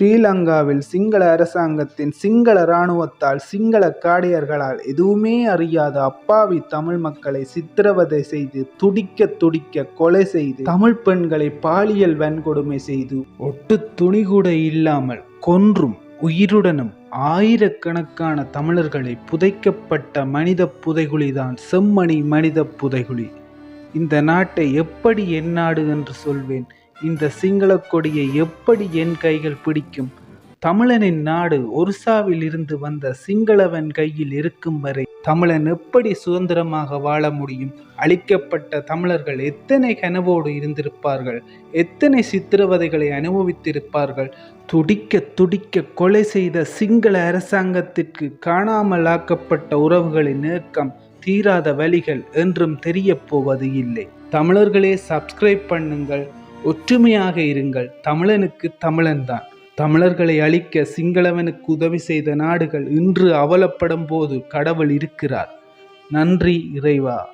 ஸ்ரீலங்காவில் சிங்கள அரசாங்கத்தின் சிங்கள இராணுவத்தால் சிங்கள காடையர்களால் எதுவுமே அறியாத அப்பாவி தமிழ் மக்களை சித்திரவதை செய்து துடிக்க துடிக்க கொலை செய்து தமிழ் பெண்களை பாலியல் வன்கொடுமை செய்து ஒட்டு துணி கூட இல்லாமல் கொன்றும் உயிருடனும் ஆயிரக்கணக்கான தமிழர்களை புதைக்கப்பட்ட மனித புதைகுழிதான் செம்மணி மனித புதைகுழி. இந்த நாட்டை எப்படி என் நாடு என்று சொல்வேன்? இந்த சிங்கள கொடியை எப்படி என் கைகள் பிடிக்கும்? தமிழனின் நாடு ஒரிசாவில் இருந்து வந்த சிங்களவன் கையில் இருக்கும் வரை தமிழன் எப்படி சுதந்திரமாக வாழ முடியும்? அழிக்கப்பட்ட தமிழர்கள் எத்தனை கனவோடு இருந்திருப்பார்கள்? எத்தனை சித்திரவதைகளை அனுபவித்திருப்பார்கள்? துடிக்க துடிக்க கொலை செய்த சிங்கள அரசாங்கத்திற்கு காணாமல் ஆக்கப்பட்ட உறவுகளின் நெருக்கம் தீராத வழிகள் என்றும் தெரிய போவது இல்லை. தமிழர்களே சப்ஸ்கிரைப் பண்ணுங்கள். ஒற்றுமையாக இருங்கள். தமிழனுக்கு தமிழன்தான். தமிழர்களை அழிக்க சிங்களவனுக்கு உதவி செய்த நாடுகள் இன்று அவலப்படும் போது கடவுள் இருக்கிறார். நன்றி இறைவா.